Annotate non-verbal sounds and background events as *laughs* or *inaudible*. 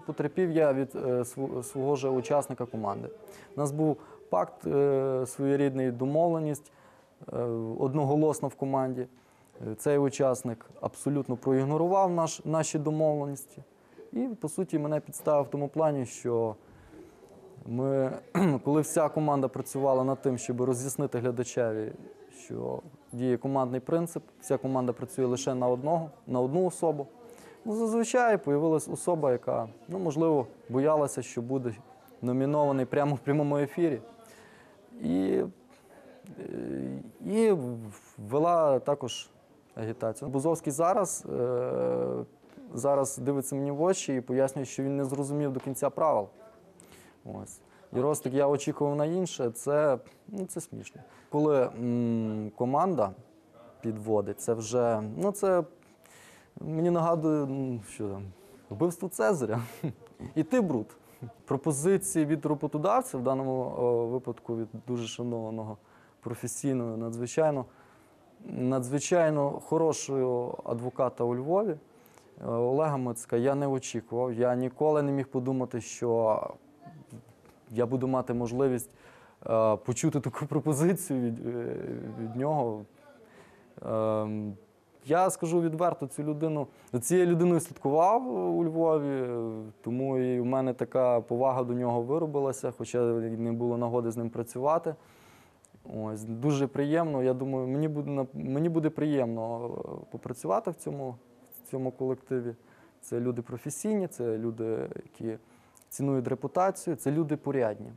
Потерпів я від е, свого ж учасника команди. У нас був пакт, е, своєрідний домовленість е, одноголосно в команді. Цей учасник абсолютно проігнорував наш, наші домовленості. І, по суті, мене підставив в тому плані, що ми, *clears throat* коли вся команда працювала над тим, щоб роз'яснити глядачеві, що діє командний принцип, вся команда працює лише на одного, на одну особу. Ну, зазвичай з'явилася особа, яка, ну, можливо, боялася, що буде номінований прямо в прямому ефірі. І, і ввела також агітацію. Бузовський зараз, е, зараз дивиться мені в очі і пояснює, що він не зрозумів до кінця правил. Ось. І Ростик я очікував на інше, це, ну, це смішно. Коли м, команда підводить, це вже, ну це мені нагадує, що там, вбивство Цезаря. І ти бруд. Пропозиції від роботодавця, в даному випадку від дуже шанованого професійного, надзвичайно, надзвичайно хорошого адвоката у Львові. е, Олега Мицька я не очікував. Я ніколи не міг подумати, що я буду мати можливість е, почути таку *laughs* пропозицію від, е, від нього. Я скажу відверто, цю людину за цією людиною слідкував у Львові, тому і в мене така повага до нього виробилася, хоча не було нагоди з ним працювати. Ось, дуже приємно. Я думаю, мені буде, мені буде приємно е, попрацювати в цьому, в цьому колективі. Це люди професійні, це люди, які цінують репутацію, це люди порядні.